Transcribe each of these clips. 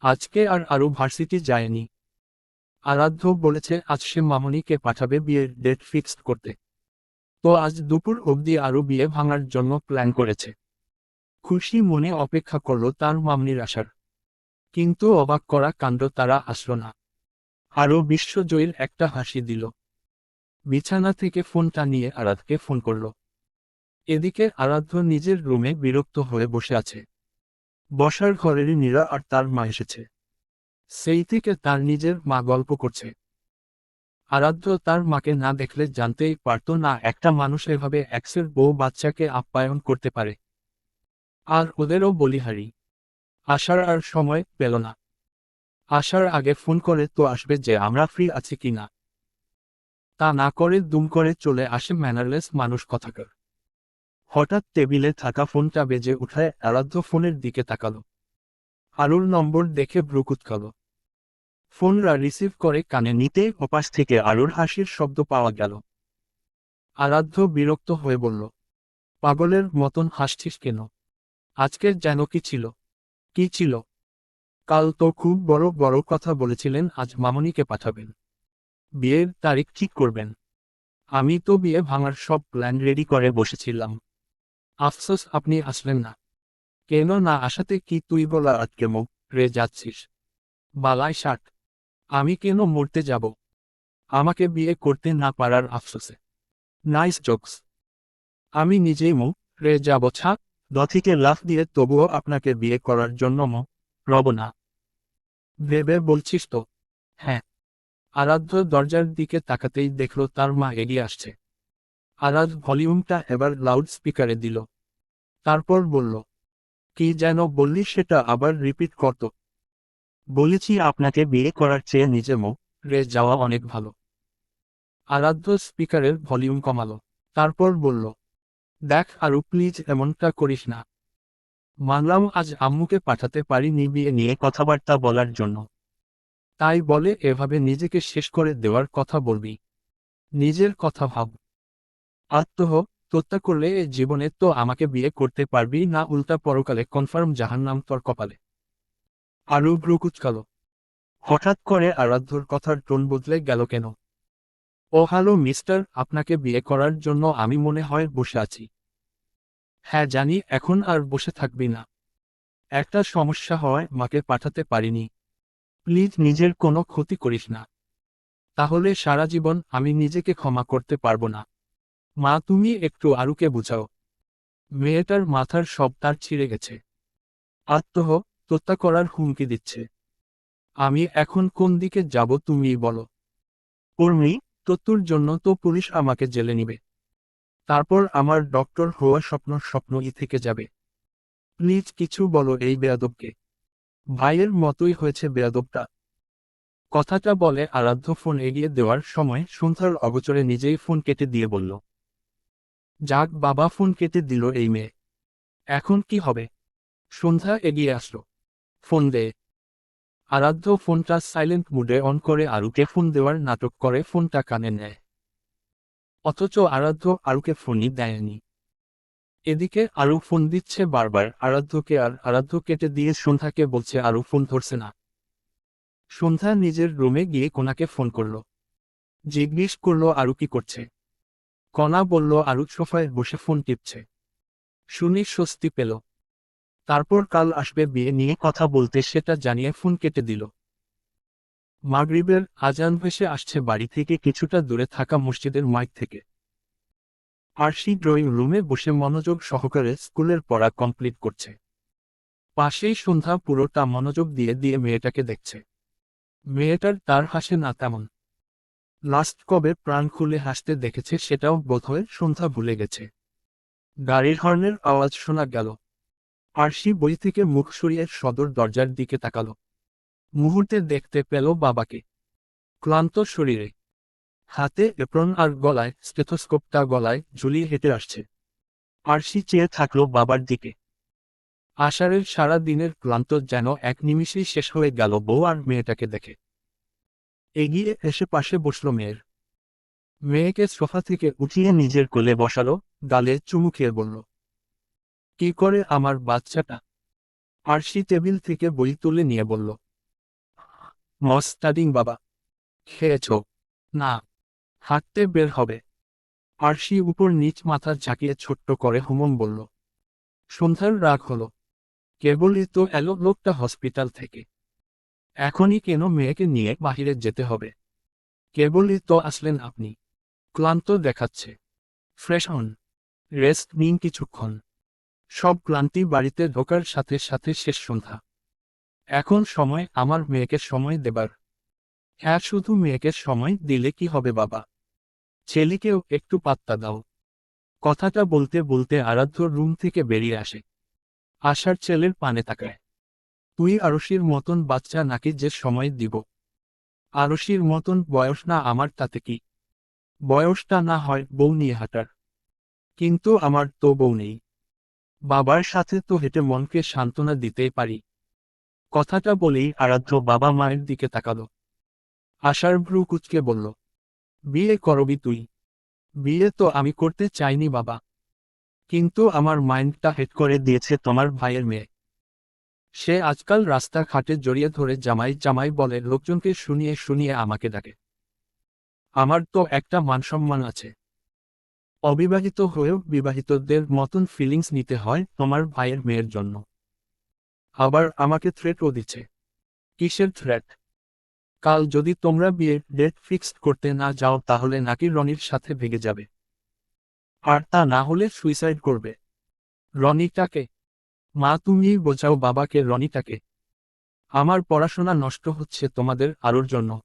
আজকে আর আরও ভার্সিটি যায়নি। আরাধ্য বলেছে, আজ সে মামনিকে পাঠাবে বিয়ের ডেট ফিক্সড করতে। তো আজ দুপুর অবধি আরও বিয়ে ভাঙার জন্য প্ল্যান করেছে। খুশি মনে অপেক্ষা করল তার মামনির আসার কিন্তু অবাক করা কাণ্ড তারা আসলো না। আরও বিশ্বজয়ীর একটা হাসি দিল। বিছানা থেকে ফোনটা নিয়ে আরাধকে ফোন করল। এদিকে আরাধ্য নিজের রুমে বিরক্ত হয়ে বসে আছে। বসার ঘরেরই নীরা আর তার মা এসেছে। সেই থেকে তার নিজের মা গল্প করছে। আরাধ্য তার মাকে না দেখলে জানতেই পারত না একটা মানুষ এভাবে এক্সের বউ বাচ্চাকে আপ্যায়ন করতে পারে। আর ওদেরও বলিহারি। আসার আর সময় পেল না। আসার আগে ফোন করে, তো আসবে যে আমরা ফ্রি আছি কি না? তা না করে দুম করে চলে আসে ম্যানারলেস মানুষ কথাকার। হঠাৎ টেবিলে থাকা ফোনটা বেজে উঠায় আরাধ্য ফোনের দিকে তাকাল। আলুর নম্বর দেখে ব্রুকুতকাল ফোনরা রিসিভ করে কানে নিতে ওপাশ থেকে আলুর হাসির শব্দ পাওয়া গেল। আরাধ্য বিরক্ত হয়ে বলল, পাগলের মতন হাসছিস কেন? আজকের যেন কি ছিল? কি ছিল? কাল তো খুব বড় বড় কথা বলেছিলেন, আজ মামনিকে পাঠাবেন। বিয়ের তারিখ ঠিক করবেন। আমি তো বিয়ে ভাঙার সব প্ল্যান রেডি করে বসেছিলাম। আফসোস আপনি আসলেন না। কেন না আসাতে কি তুই বলা আটকে মুখ রে যাচ্ছিস? বালায় ষাট। আমি কেন মরতে যাব? আমাকে বিয়ে করতে না পারার আফসোসে। Nice jokes. আমি নিজেই মুখ রে যাব ছাক দথিকে লাফ দিয়ে তবুও আপনাকে বিয়ে করার জন্য মো রব না। ভেবে বলছিস তো? হ্যাঁ। আরাধ্য দরজার দিকে তাকাতেই দেখল তার মা এগিয়ে আসছে। আরাধ ভলিউমটা এবার লাউড স্পিকারে দিল। তারপর বলল, কি যেন বললি সেটা আবার রিপিট করত বলেছি আপনাকে বিয়ে করার চেয়ে নিজে মুখ রে যাওয়া অনেক ভালো। আরাধ্য স্পিকারের ভলিউম কমালো। তারপর বলল, দেখ আরু প্লিজ এমনটা করিস না। মানলাম আজ আম্মুকে পাঠাতে পারিনি বিয়ে নিয়ে কথাবার্তা বলার জন্য। তাই বলে এভাবে নিজেকে শেষ করে দেওয়ার কথা বলবি। নিজের কথা ভাব। আত্মহ তোত্তা করলে জীবনে তো আমাকে বিয়ে করতে পারবি না, উল্টা পরকালে কনফার্ম জাহান্নাম তোর কপালে। আরু ব্রুকুচকালো হঠাৎ করে আরাধ্যর কথার টোন বদলে গেল কেন? ও হ্যালো মিস্টার, আপনাকে বিয়ে করার জন্য আমি মনে হয় বসে আছি। হ্যাঁ জানি, এখন আর বসে থাকবি না। একটা সমস্যা হয়, মাকে পাঠাতে পারিনি। প্লিজ নিজের কোনো ক্ষতি করিস না। তাহলে সারা জীবন আমি নিজেকে ক্ষমা করতে পারব না। মা তুমি একটু আরুকে বুঝাও। মেয়েটার মাথার সব তার ছিঁড়ে গেছে। আত্মহ তোত্তা করার হুমকি দিচ্ছে। আমি এখন কোন দিকে যাব তুমি বলো। উর্মি তত্তুর জন্য তো পুলিশ আমাকে জেলে নিবে। তারপর আমার ডক্টর হওয়া স্বপ্ন স্বপ্নই থেকে যাবে। প্লিজ কিছু বলো এই বেয়াদবকে। ভাইয়ের মতোই হয়েছে বেয়াদবটা। কথাটা বলে আরাধ্য ফোন এগিয়ে দেওয়ার সময় সন্ধ্যার অগোচরে নিজেই ফোন কেটে দিয়ে বলল যাক বাবা ফোন কেটে দিল এই মেয়ে। এখন কি হবে? সন্ধ্যা এগিয়ে আসলো। ফোন দে। আরাধ্য ফোনটা সাইলেন্ট মুডে অন করে আরুকে ফোন দেওয়ার নাটক করে ফোনটা কানে নেয়। অথচ আরাধ্য আরুকে ফোনই দেয়নি। এদিকে আরু ফোন দিচ্ছে বারবার আরাধ্যকে আর আরাধ্য কেটে দিয়ে সন্ধ্যাকে বলছে আরু ফোন ধরছে না। সন্ধ্যা নিজের রুমে গিয়ে কোনাকে ফোন করল। জিজ্ঞেস করল আরু কি করছে। কণা বলল, আরু সোফায় বসে ফোন টিপছে। শুনি স্বস্তি পেল। তারপর কাল আসবে বিয়ে নিয়ে কথা বলতে, সেটা জানিয়ে ফোন কেটে দিল। মাগরিবের আজান ভেসে আসছে বাড়ি থেকে কিছুটা দূরে থাকা মসজিদের মাইক থেকে। আরশি ড্রয়িং রুমে বসে মনোযোগ সহকারে স্কুলের পড়া কমপ্লিট করছে। পাশেই সন্ধ্যা পুরোটা মনোযোগ দিয়ে দিয়ে মেয়েটাকে দেখছে। মেয়েটার তার হাসে না তেমন। লাস্ট কবে প্রাণ খুলে হাসতে দেখেছে সেটাও বোধহয় সন্ধ্যা ভুলে গেছে। গাড়ির হর্নের আওয়াজ শোনা গেল। আরশি বই থেকে মুখ সরিয়ে সদর দরজার দিকে তাকালো। মুহূর্তে দেখতে পেল বাবাকে। ক্লান্ত শরীরে। হাতে এপ্রন আর গলায়, স্টেথোস্কোপটা গলায় ঝুলিয়ে হেঁটে আসছে। আরশি চেয়ে থাকল বাবার দিকে। আষাঢ়ের সারা দিনের ক্লান্ত যেন এক নিমিষেই শেষ হয়ে গেল বউ আর মেয়েটাকে দেখে। এগিয়ে এসে পাশে বসল মেয়ের। মেয়েকে সোফা থেকে উঠিয়ে নিজের কোলে বসালো, গালে চুমু খেয়ে বলল, কি করে আমার বাচ্চাটা? আরশি টেবিল থেকে বই তুলে নিয়ে বলল মস স্টাডিং বাবা, খেয়েছ? না, হাঁটতে বের হবে। আরশি উপর নিচ মাথা ঝাঁকিয়ে ছোট্ট করে হুমম বলল, সন্ধ্যার রাগ হলো। কেবলই তো এলো লোকটা হসপিটাল থেকে। এখনই কেন মেয়েকে নিয়ে বাহিরে যেতে হবে? কেবলই তো আসলেন আপনি। ক্লান্ত দেখাচ্ছে। ফ্রেশ হন। রেস্ট নিন কিছুক্ষণ। সব ক্লান্তি বাড়িতে ঢোকার সাথে সাথে শেষ সন্ধ্যা। এখন সময় আমার মেয়েকে সময় দেবার। হ্যাঁ শুধু মেয়েকে সময় দিলে কি হবে বাবা? ছেলেকেও একটু পাত্তা দাও। কথাটা বলতে বলতে আরাধ্য রুম থেকে বেরিয়ে আসে। আশার ছেলের পানে তাকায়। তুই আরশির মতন বাচ্চা নাকি যে সময় দিব? আরশির মতন বয়স না আমার তাতে কি? বয়সটা না হয় বউ নিয়ে হাঁটার। কিন্তু আমার তো বউ নেই। বাবার সাথে তো হেঁটে মনকে সান্ত্বনা দিতেই পারি। কথাটা বলেই আরাধ্য বাবা মায়ের দিকে তাকালো। আশার ভ্রু কুচকে বলল, বিয়ে করবি তুই। বিয়ে তো আমি করতে চাইনি বাবা। কিন্তু আমার মাইন্ডটা হেড করে দিয়েছে তোমার ভাইয়ের মেয়ে। সে আজকাল রাস্তাঘাটে জড়িয়ে ধরে জামাই জামাই বলে, লোকজনকে শুনিয়ে শুনিয়ে আমাকে ডাকে। আমার তো একটা মানসম্মান আছে। অবিবাহিত হয়েও বিবাহিতদের মতন ফিলিংস নিতে হয় তোমার ভাইয়ের মেয়ের জন্য। আবার আমাকে থ্রেটও দিচ্ছে। কিসের থ্রেট কাল যদি তোমরা বিয়ের ডেট ফিক্সড করতে না যাও, তাহলে নাকি রনির সাথে ভেগে যাবে। আর তা না হলে সুইসাইড করবে। রনিটাকে মা, তুমিই বোঝাও বাবাকে রনিটাকে আমার পড়াশোনা নষ্ট হচ্ছে তোমাদের আলোর জন্য।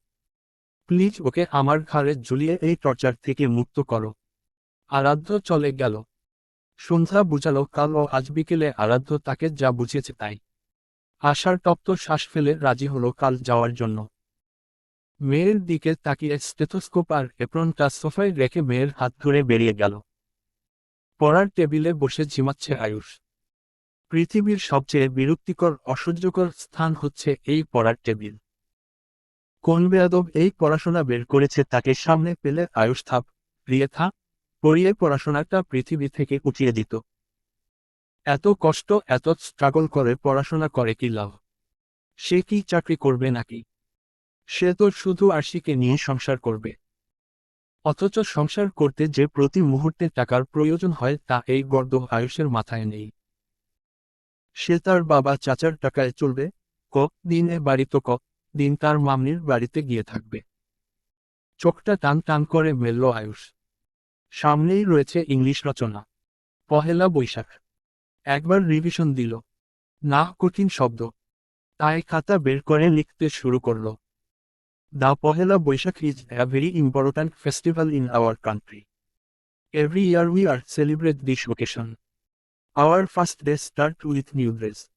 প্লিজ ওকে আমার ঘাড়ে ঝুলিয়ে এই টর্চার থেকে মুক্ত করো। আরাধ্য চলে গেল। সন্ধ্যা বুঝালো, কাল ও আজ বিকেলে আরাধ্য তাকে যা বুঝিয়েছে তাই। আশার তপ্ত শ্বাস ফেলে রাজি হলো কাল যাওয়ার জন্য। মেয়ের দিকে তাকিয়ে স্টেথোস্কোপ আর এপ্রনটা সোফায় রেখে মেয়ের হাত ধরে বেরিয়ে গেল। পড়ার টেবিলে বসে ঝিমাচ্ছে আয়ুষ। পৃথিবীর সবচেয়ে বিরক্তিকর, অসহ্যকর স্থান হচ্ছে এই পড়ার টেবিল। কোন বেয়াদব এই পড়াশোনা বের করেছে তাকে সামনে পেলে আয়ুষ থাপ থা পড়িয়ে পড়াশোনাটা পৃথিবী থেকে উঠিয়ে দিত। এত কষ্ট, এত স্ট্রাগল করে পড়াশোনা করে কি লাভ? সে কি চাকরি করবে নাকি? সে তো শুধু আরশিকে নিয়ে সংসার করবে। অথচ সংসার করতে যে প্রতি মুহূর্তে টাকার প্রয়োজন হয় তা এই গর্দ আয়ুষের মাথায় নেই। সে তার বাবা চাচার টাকায় চলবে। ক দিনে বাড়ি তো ক দিন তার মামনির বাড়িতে গিয়ে থাকবে। চোখটা টান টান করে মেলল আয়ুষ। সামনেই রয়েছে ইংলিশ রচনা। পহেলা বৈশাখ। একবার রিভিশন দিল। না, কঠিন শব্দ। তাই খাতা বের করে লিখতে শুরু করল। The Pohela Boishakh is a very important festival in our country. Every year we are celebrate this occasion. Our first day start with new dress.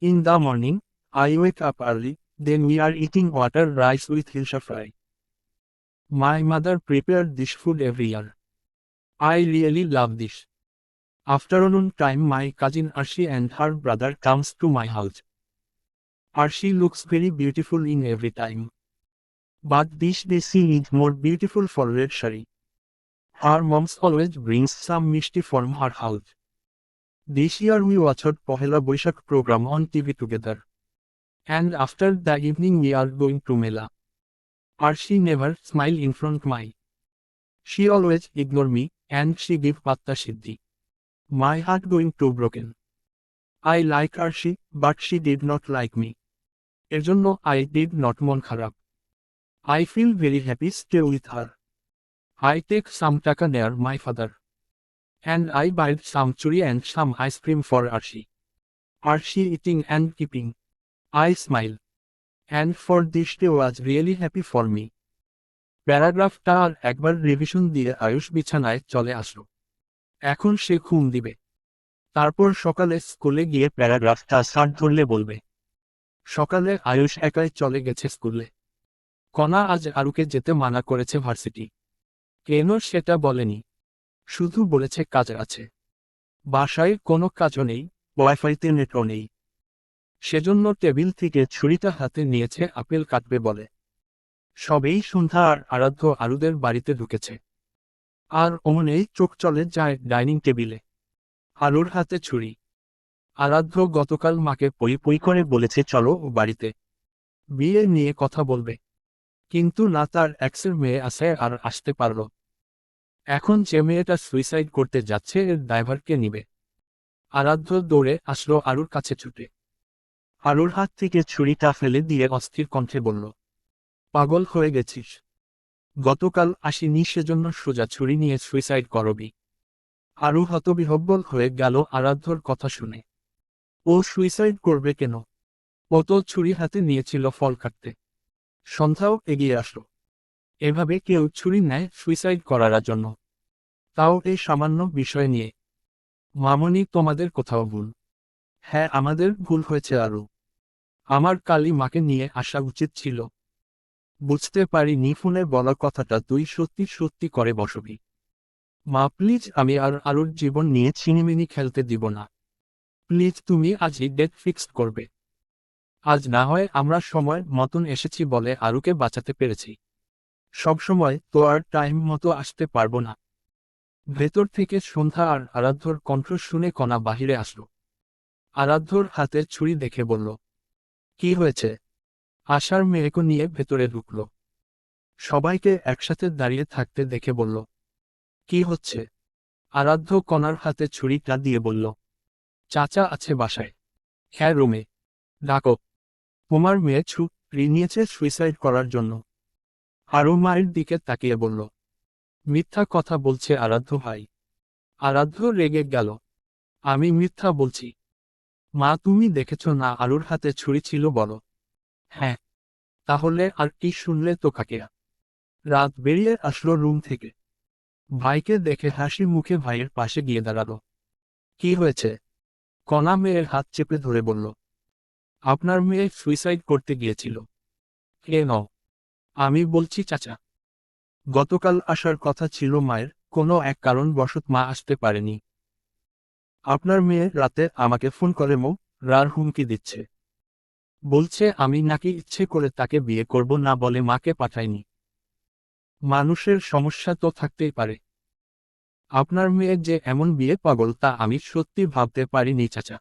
In the morning, I wake up early, then we are eating water rice with hilsa fry. My mother prepared this food every year. I really love this. Afternoon time my cousin Arshi and her brother comes to my house. Arshi looks very beautiful in every time. But this day she is more beautiful for red shari. Her moms always brings some mishti from her house. This year we watched Pohela Boishak program on TV together. And after the evening we are going to Mela. Arshi never smile in front my. She always ignore me and she give patta siddhi. My heart going to broken. I like Arshi but she did not like me. এর জন্য I did not মন খারাপ I feel very happy stay with her. I take some taka near my father. And I buy some churi and some ice cream for Arshi. Arshi eating and keeping. I smile. And for this day was really happy for me. প্যারাগ্রাফটা আর একবার revision দিয়ে আয়ুষ বিছানায় চলে আসলো এখন সে ঘুম দিবে তারপর সকালে স্কুলে গিয়ে প্যারাগ্রাফটা সার ধরলে বলবে সকালে আয়ুষ একাই চলে গেছে স্কুলে কণা আজ আরুকে যেতে মানা করেছে ভার্সিটি কেন সেটা বলেনি শুধু বলেছে কাজ আছে। বাসায় কোনো কাজও নেই ওয়াইফাইতে নেটও নেই। সেজন্য টেবিল থেকে ছুরিটা হাতে নিয়েছে আপেল কাটবে বলে। সবেই সন্ধ্যা আর আরাধ্য আরুদের বাড়িতে ঢুকেছে। আর অমনেই চোখ চলে যায় ডাইনিং টেবিলে। আলুর হাতে ছুরি। আরাধ্য গতকাল মাকে পই পই করে বলেছে, চলো ও বাড়িতে। বিয়ে নিয়ে কথা বলবে। কিন্তু না তার এক্সের মেয়ে আছে আর আসতে পারল। এখন যে মেয়েটা সুইসাইড করতে যাচ্ছে, এর ড্রাইভারকে নিবে। আরাধ্য দৌড়ে আসলো আরুর কাছে ছুটে। আরুর হাত থেকে ছুরিটা ফেলে দিয়ে অস্থির কণ্ঠে বলল, পাগল হয়ে গেছিস। গতকাল আসিনি, সেজন্য সোজা ছুরি নিয়ে সুইসাইড করবি। আরু হতবিহব্বল হয়ে গেল আরাধ্যর কথা শুনে। ও সুইসাইড করবে কেন? ও তো ছুরি হাতে নিয়েছিল ফল কাটতে। সন্ধ্যাও এগিয়ে আসলো। এভাবে কেউ ছুরি নেয় সুইসাইড করার জন্য। তাও এই সামান্য বিষয় নিয়ে। মামনি, তোমাদের কোথাও ভুল? হ্যাঁ আমাদের ভুল হয়েছে আরও। আমার কালী মাকে নিয়ে আসা উচিত ছিল। বুঝতে পারি ফোনে বলা কথাটা তুই সত্যি সত্যি করে বসবি। মা প্লিজ আমি আর আরুর জীবন নিয়ে ছিনিমিনি খেলতে দিব না। প্লিজ তুমি আজই ডেট ফিক্সড করবে। আজ না হয় আমরা সময় মতন এসেছি বলে আরুকে বাঁচাতে পেরেছি। সবসময় তো আর টাইম মতো আসতে পারব না। ভেতর থেকে সন্ধ্যা আর আরাধ্যর কণ্ঠ শুনে কণা বাহিরে আসলো। আরাধ্যর হাতে ছুরি দেখে বলল, কি হয়েছে? আশার মেয়েকে নিয়ে ভেতরে ঢুকল। সবাইকে একসাথে দাঁড়িয়ে থাকতে দেখে বলল, কি হচ্ছে? আরাধ্য কণার হাতে ছুরিটা দিয়ে বলল, চাচা আছে বাসায়। হ্যাঁ রুমে। ডাকো। তোমার মেয়ে ছুপ নিয়েছে সুইসাইড করার জন্য। আরও মায়ের দিকে তাকিয়ে বলল, মিথ্যা কথা বলছে আরাধ্য ভাই। আরাধ্য রেগে গেল। আমি মিথ্যা বলছি। মা, তুমি দেখেছ না আলুর হাতে ছুরি ছিল বলো? হ্যাঁ। তাহলে আর কি শুনলে তো কাকিয়া রাত বেরিয়ে আসলো রুম থেকে। ভাইকে দেখে হাসি মুখে ভাইয়ের পাশে গিয়ে দাঁড়াল। কি হয়েছে? কণা মেয়ের হাত চেপে ধরে বলল, আপনার মেয়ে সুইসাইড করতে গিয়েছিল। কে ন আমি বলছি চাচা। গতকাল আসার কথা ছিল মায়ের, কোনো এক কারণ বশত মা আসতে পারেনি। আপনার মেয়ে রাতে আমাকে ফোন করে, মো, রার হুমকি দিচ্ছে। বলছে, আমি নাকি ইচ্ছে করে তাকে বিয়ে করব না বলে মাকে পাঠাইনি। মানুষের সমস্যা তো থাকতেই পারে। আপনার মেয়ে যে এমন বিয়ে পাগল তা আমি সত্যি ভাবতে পারিনি, চাচা।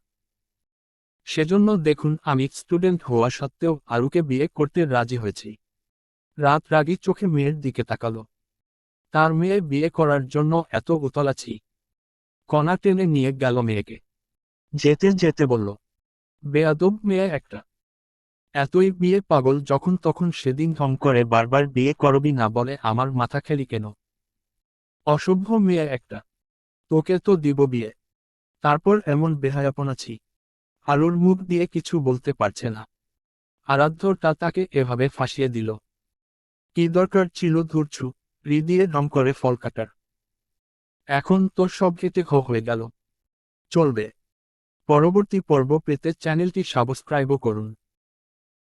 সেজন্য দেখুন, আমি স্টুডেন্ট হওয়া সত্ত্বেও আরুকে বিয়ে করতে রাজি হয়েছি। রাত রাগি চোখে মেয়ের দিকে তাকালো। তার মেয়ে বিয়ে করার জন্য এত উতল আছি কণা টেনে নিয়ে গেল মেয়েকে। যেতে যেতে বলল, বেয়াদব মেয়ে একটা। এতই বিয়ে পাগল যখন তখন সেদিন ধম করে বারবার বিয়ে করবি না বলে আমার মাথা খেলি কেন? অসভ্য মেয়ে একটা। তোকে তো দিব বিয়ে। তারপর এমন বেহায়াপনাছি আলুর মুখ দিয়ে কিছু বলতে পারছে না। আরাধ্যটা তাকে এভাবে ফাঁসিয়ে দিল। কি দরকার ছিল ধৈর্য রি দিয়ে নাম করে ফল কাটার। এখন তো সব খেতে খ হয়ে গেল। চলবে। পরবর্তী পর্ব পেতে চ্যানেলটি সাবস্ক্রাইবও করুন।